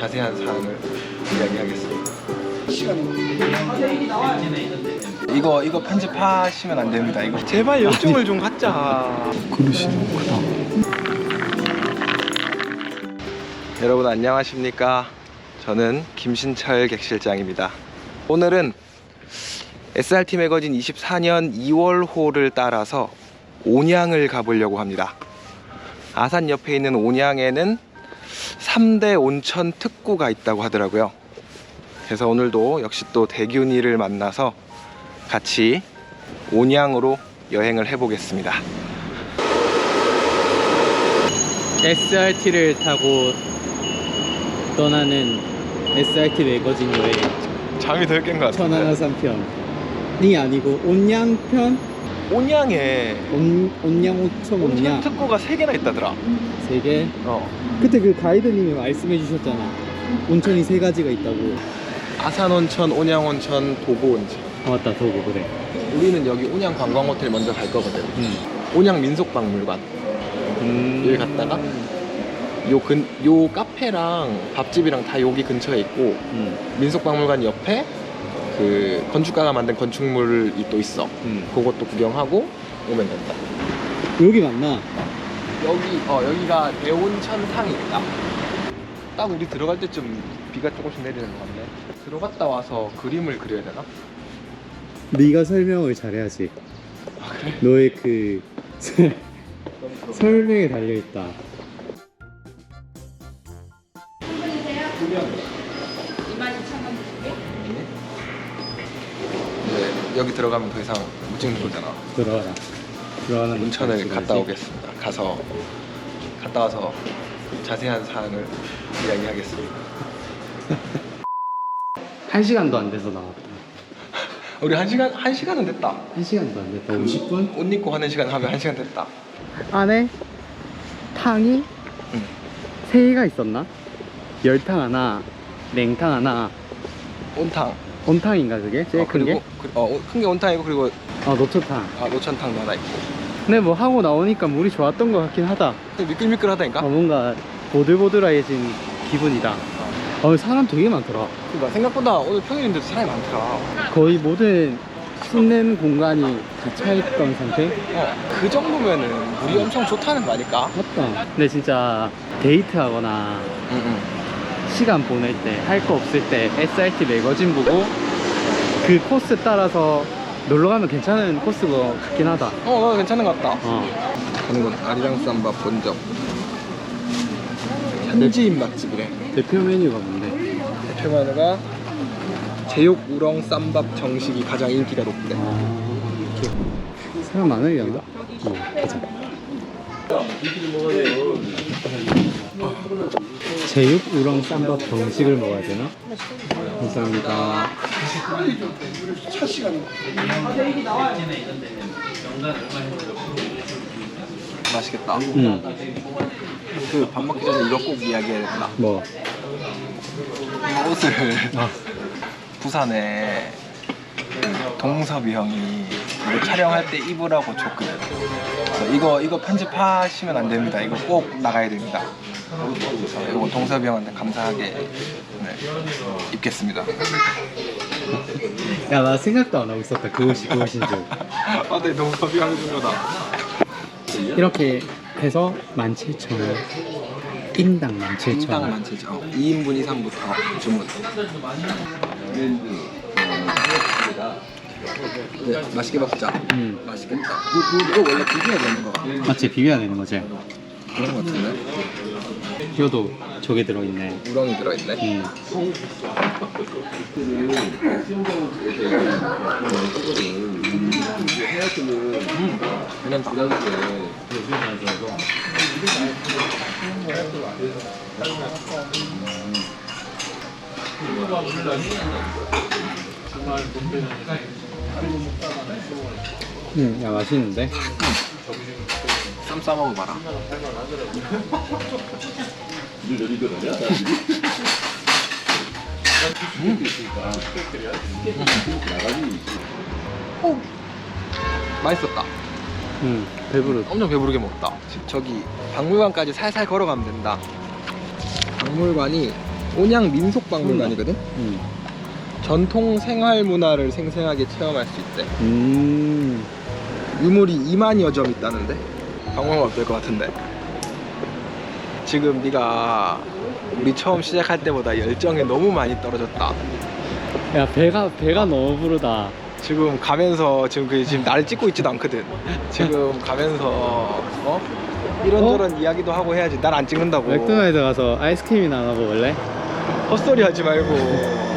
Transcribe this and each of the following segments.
자세한 사항을 이야기하겠습니다. 이거 이거 편집하시면 안 됩니다. 이거 제발 역중을 좀 갖자. 그릇이 너무 크다. 여러분 안녕하십니까? 저는 김신철 객실장입니다. 오늘은 SRT 매거진 24년 2월호를 따라서 온양을 가보려고 합니다. 아산 옆에 있는 온양에는 3대 온천 특구가 있다고 하더라고요. 그래서 오늘도 역시 또 대균이를 만나서 같이 온양으로 여행을 해보겠습니다. SRT를 타고 떠나는 SRT 매거진 여행 잠이 덜 깬 것 같은데. 천안하산편이 아니고 온양편 온양에 온, 온양 오천 온천 온양 특구가 3개나 있다더라. 세 개 어. 그때 그 가이드님이 말씀해 주셨잖아 온천이 세 가지가 있다고 아산온천, 온양온천, 도고온천. 아 맞다 도구 그래 우리는 여기 온양 관광호텔 먼저 갈 거거든. 온양 민속박물관. 음. 여기 갔다가 요 근, 요 카페랑 밥집이랑 다 여기 근처에 있고 음. 민속박물관 옆에 그 건축가가 만든 건축물이 또 있어. 음. 그것도 구경하고 오면 된다. 여기 맞나? 여기 어 여기가 대온천탕이 있다. 딱 우리 들어갈 때쯤 비가 조금씩 내리는 것 같네. 들어갔다 와서 그림을 그려야 되나? 네가 설명을 잘해야지 아 그래? 너의 그 설명에 달려 있다 여기 들어가면 더 이상 못 찍는 거잖아. 들어가라 들어가는 곳까지 갔다. 오겠습니다. 가서 갔다 와서 자세한 사항을 이야기하겠습니다. 한 시간도 안 돼서 나왔다 우리 한 시간 한 시간은 됐다. 한 시간도 안 됐다 50분? 옷 입고 하는 시간 하면 한 시간 됐다. 안에 탕이 응. 세 개가 있었나? 열탕 하나, 냉탕 하나, 온탕. 온탕인가 그게? 제일 어, 큰 그리고 게? 그, 어, 큰 게 온탕이고 그리고 어, 노천탕. 아, 노천탕도 하나 있고. 근데 뭐 하고 나오니까 물이 좋았던 것 같긴 하다. 근데 미끌미끌하다니까. 어, 뭔가 보들보들해진 기분이다. 어, 사람 되게 많더라. 그러니까 생각보다 오늘 평일인데도 사람이 많더라. 거의 모든 씻는 공간이 다 차있던 상태? 어, 그 정도면은 물이 엄청 좋다는 거 아닐까? 맞다. 근데 진짜 데이트하거나 응 응. 시간 보낼 때, 할 거 없을 때 SRT 매거진 보고 그 코스 따라서 놀러 가면 괜찮은 코스가 같긴 하다. 어, 어, 괜찮은 것 같다. 어. 가는 건 아리랑 쌈밥 본점. 현지인 맛집이래. 대표 메뉴가 뭔데? 대표 메뉴가 제육 우렁 쌈밥 정식이 가장 인기가 높대. 아, 사람 많으려나? 어, 가자. 제육 우렁 쌈밥 정식을 먹어야 되나? 감사합니다. 맛있겠다. 음, 그밥 먹기 전에 이거 꼭 이야기해야 된다. 뭐? 이 옷을 아, 부산에 동섭이 형이 촬영할 때 입으라고 줬거든. 그래서 이거 이거 편집하시면 안 됩니다. 이거 꼭 나가야 됩니다. 그래서 이거 동섭이 형한테 감사하게 네, 입겠습니다. 야, 나 생각도 안 하고 있었다. 그 옷이 그 옷인 줄. 아, 네, 동섭이 형이 준 거다. 이렇게 해서 17,000원. 인당 17,000원. 인당 17,000원. 2인분 이상부터 주문. 네, 맛있게 먹자. 음. 맛있겠다. 이거, 이거 원래 비벼야 되는 거가 맞지? 비벼야 되는 거지? 그런 거 같은데? 이것도 저게 들어있네. 우렁이 들어있네. 음. 그냥 음, 야, 맛있는데? 쌈 싸먹어 봐라. 음. 맛있었다. 음, 배부르. 엄청 배부르게 먹었다. 지- 저기 박물관까지 살살 걸어가면 된다. 박물관이 온양 민속박물관이거든. 음. 전통 생활 문화를 생생하게 체험할 수 있대. 음. 유물이 2만여 점 있다는데? 방법은 어떨 것 같은데? 지금 네가 우리 처음 시작할 때보다 열정이 너무 많이 떨어졌다. 야 배가 배가 너무 부르다. 지금 가면서 지금 그 지금 나를 찍고 있지도 않거든. 지금 가면서 어? 이런저런 이야기도 하고 해야지. 날 안 찍는다고. 맥도날드 가서 아이스크림이나 하나 먹을래? 헛소리 하지 말고. 야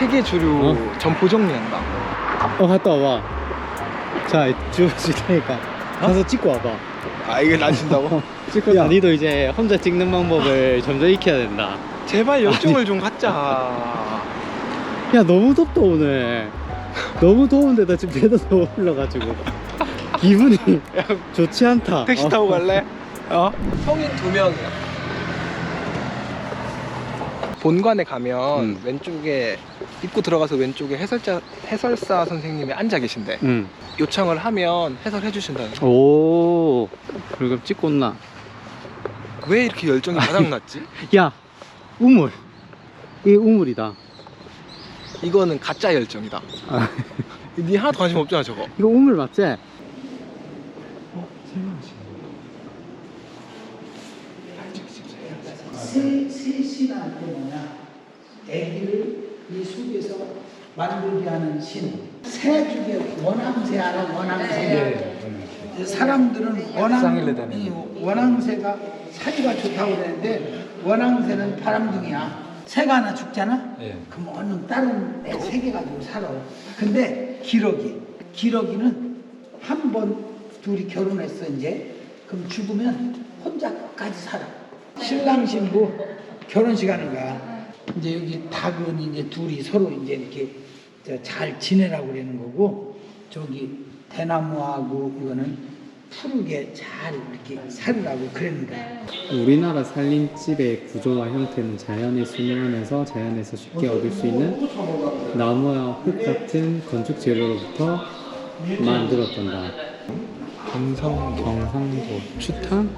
세계 주류 어? 점포 정리한다 어 갔다 와봐. 자 주워줄 테니까 가서 찍고 와봐. 아 이게 난 준다고? 찍고 야 니도 이제 혼자 찍는 방법을 점점 익혀야 된다. 제발 열정을 좀 갖자 야 너무 덥다 오늘. 너무 더운데 나 지금 배도 너무 올라가지고 기분이 좋지 않다. 택시 어. 타고 갈래? 어? 성인 두 명이야. 본관에 가면 음. 왼쪽에 입구 들어가서 왼쪽에 해설자 해설사 선생님이 앉아 계신데 응. 요청을 하면 해설해 주신다는. 거. 오. 그럼 찍고 온나? 왜 이렇게 열정이 바닥났지? 야 우물. 이게 우물이다. 이거는 가짜 열정이다. 아, 니 하나도 관심 없잖아 저거. 이거 우물 맞지? 새, 새 신한 때 뭐냐? 애기를 이 속에서 만들게 하는 신. 새 중에 원앙새 알아? 원앙새. 이제 사람들은 쌍일레 원앙, 다니는 이 원앙새가 사이가 좋다고 그러는데 원앙새는 바람둥이야. 새가 하나 죽잖아? 그럼 얼른 다른 애세개 가지고 살아. 근데 기러기. 기러기는 한 번 둘이 결혼했어 이제. 그럼 죽으면 혼자까지 살아. 신랑 신부 결혼식 하는 거야. 이제 여기 닭은 이제 둘이 서로 이제 이렇게 저잘 지내라고 그러는 거고 저기 대나무하고 이거는 푸르게 잘 이렇게 살으라고 그러는 거야. 우리나라 살림집의 구조와 형태는 자연에 순응하면서 자연에서 쉽게 얻을 수 있는 나무와 흙 같은 건축 재료로부터 만들었던다. 경상도 경상도 추탕?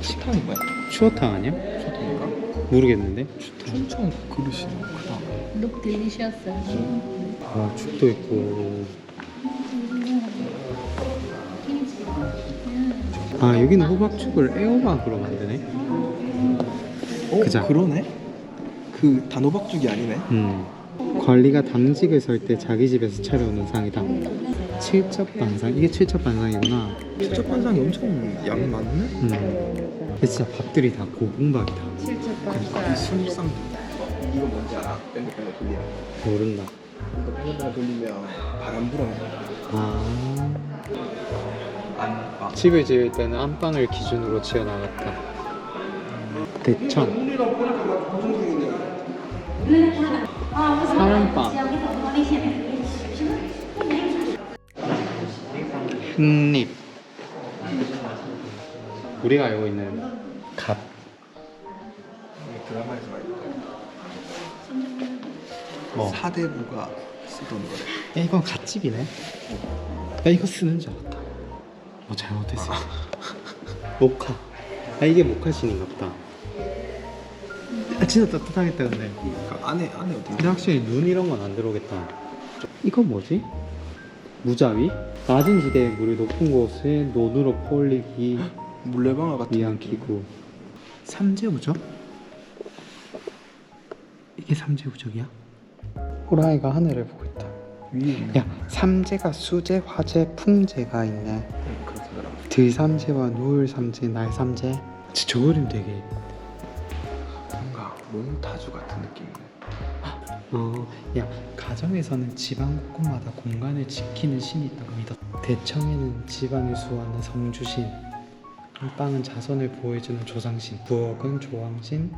추탕이 뭐야? 추어탕 아니야? 추탕인가? 모르겠는데. 춘천 그릇이 너무 크다. Look delicious. 아 죽도 있고. 아 여기는 호박죽을 애호박으로 만드네. 어 그자. 그러네. 그 단호박죽이 아니네. 음. 관리가 당직을 설 때 자기 집에서 차려오는 상이다. 칠첩 반상 이게 칠첩 반상이구나. 수첩 반상이 엄청 양 많네. 음. 근데 진짜 밥들이 다 고궁밥이다. 이 술상 이거 뭔지 알아? 뺑글뺑글 돌리면 모른다. 뺑글뺑글 돌리면 바람 불어는 아. 안방 집을 지을 때는 안방을 기준으로 지어 나갔다. 대천. 사랑방. 흑립. 우리가 알고 있는 갓. 드라마에서 많이 뭐? 사대부가 쓰던 거래 야 이건 갓집이네. 야 이거 쓰는 줄 알았다. 뭐 잘못했어. 모카. 아 이게 모카신인가 보다. 아 진짜 따뜻하겠다 근데. 그 안에 안에 어떻게 근데 확실히 눈 이런 건 안 들어오겠다. 이거 뭐지? 무자위? 낮은 지대에 물이 높은 곳에 논으로 퍼올리기 물레방아 같은 위한 느낌. 기구. 삼재우적? 이게 삼재우적이야? 호랑이가 하늘을 보고 있다. 위에 야, 삼재가 수재, 화재, 풍재가 있네. 그렇게 더라고 들삼재와 누울삼재, 날삼재. 진짜 저 그림 되게 몽타주 같은 느낌이네 어, 야, 가정에서는 집안 곳곳마다 공간을 지키는 신이 있다고 믿었다. 대청에는 집안을 수호하는 성주신, 안방은 자손을 보호해주는 조상신, 부엌은 조왕신,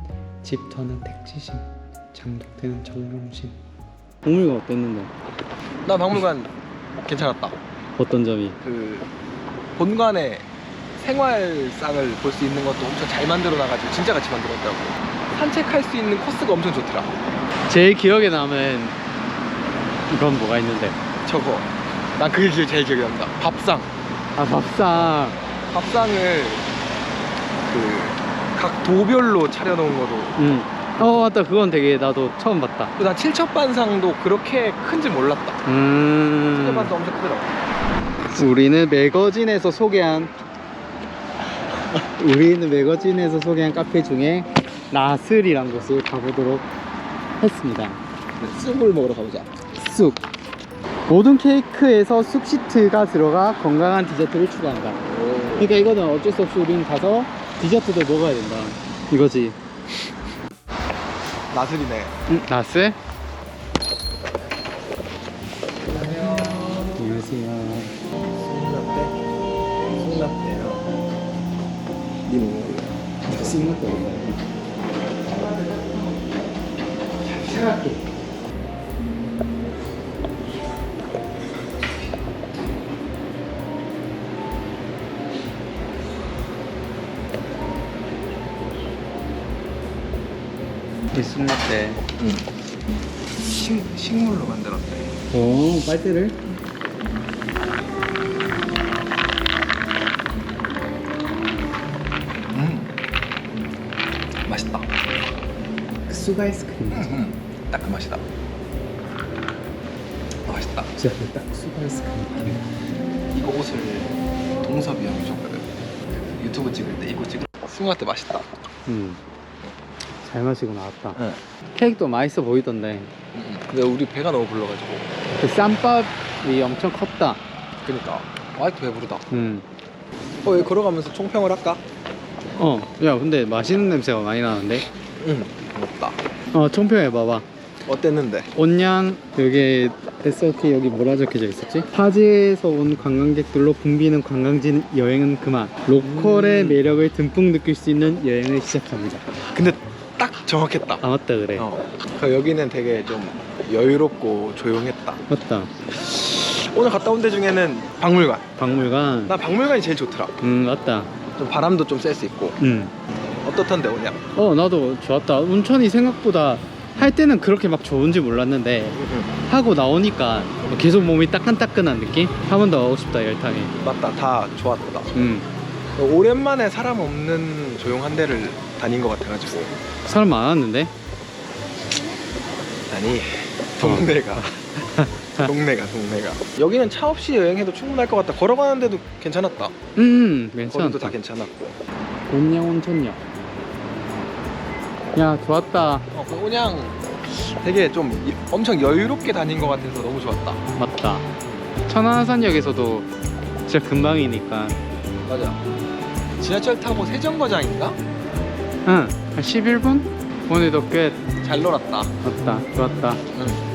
집터는 택지신, 장독대는 정룡신. 오물가 어땠는데? 나 박물관 괜찮았다 어떤 점이? 그 본관에 생활상을 볼 수 있는 것도 엄청 잘 만들어 놔가지고 진짜 같이 만들었더라고 산책할 수 있는 코스가 엄청 좋더라 제일 기억에 남은 이건 뭐가 있는데? 저거 난 그게 기- 제일 기억에 남다 밥상 아 밥상. 밥상을 그 각 도별로 차려놓은 거도. 응. 어 맞다 그건 되게 나도 처음 봤다. 난 칠첩반상도 그렇게 큰지 몰랐다. 음. 칠첩반도 엄청 크더라고. 우리는 매거진에서 소개한 우리는 매거진에서 소개한 카페 중에 나슬이란 곳을 가보도록 했습니다. 쑥을 먹으러 가보자. 쑥. 모든 케이크에서 쑥 시트가 들어가 건강한 디저트를 추구한다. 그러니까 이거는 어쩔 수 없이 우리는 가서 디저트도 먹어야 된다. 이거지. 나슬이네. 응, 나스? 안녕하세요. 쑥라떼. 쑥라떼요. 님 쑥맛도 없어요. 차갑게. 이 쑥맛대. 응. 식 식물로 만들었대. 오, 빨대를? 음. 맛있다. 쑥 아이스크림. 음. 딱 그 맛이다. 아, 맛있다. 진짜 딱쑥 아이스크림. 이거 옷을 동섭이 형이 줬거든. 유튜브 찍을 때 이거 찍을 때 쑥라떼 맛있다. 음. 잘 마시고 나왔다. 응. 케이크도 맛있어 보이던데. 음. 근데 우리 배가 너무 불러가지고. 그 쌈밥이 엄청 컸다. 그니까. 와이프 배부르다. 음. 어, 여기 걸어가면서 총평을 할까? 어, 야, 근데 맛있는 냄새가 많이 나는데? 응. 먹다. 어, 총평해봐봐. 어땠는데? 온양, 여기 SOT 여기 뭐라 적혀져 있었지? 타지에서 온 관광객들로 붐비는 관광지 여행은 그만. 로컬의 음. 매력을 듬뿍 느낄 수 있는 여행을 시작합니다. 근데 딱 정확했다. 아, 맞다, 그래. 어. 그 여기는 되게 좀 여유롭고 조용했다. 맞다. 오늘 갔다 온 데 중에는 박물관. 박물관. 나 박물관이 제일 좋더라. 음, 맞다. 좀 바람도 좀 쐴 수 있고. 음. 어떻던데 오냐? 어, 나도 좋았다. 온천이 생각보다 할 때는 그렇게 막 좋은지 몰랐는데 하고 나오니까 계속 몸이 따끈따끈한 느낌? 한 번더 가고 싶다 열탕에. 맞다. 다 좋았다. 음. 오랜만에 사람 없는 조용한 데를 다닌 것 같아가지고. 사람 많았는데? 아니 동네가. 동네가 동네가. 여기는 차 없이 여행해도 충분할 것 같다. 걸어가는데도 괜찮았다. 음 거리도 괜찮다 다. 괜찮았고. 온양 온천역 야 좋았다. 어, 그 온양 되게 좀 이- 엄청 여유롭게 다닌 것 같아서 너무 좋았다. 맞다. 천안산역에서도 진짜 금방이니까. 맞아. 지하철 타고 세정거장인가? 응한 11분? 오늘도 꽤 잘 놀았다. 맞다 좋았다. 응.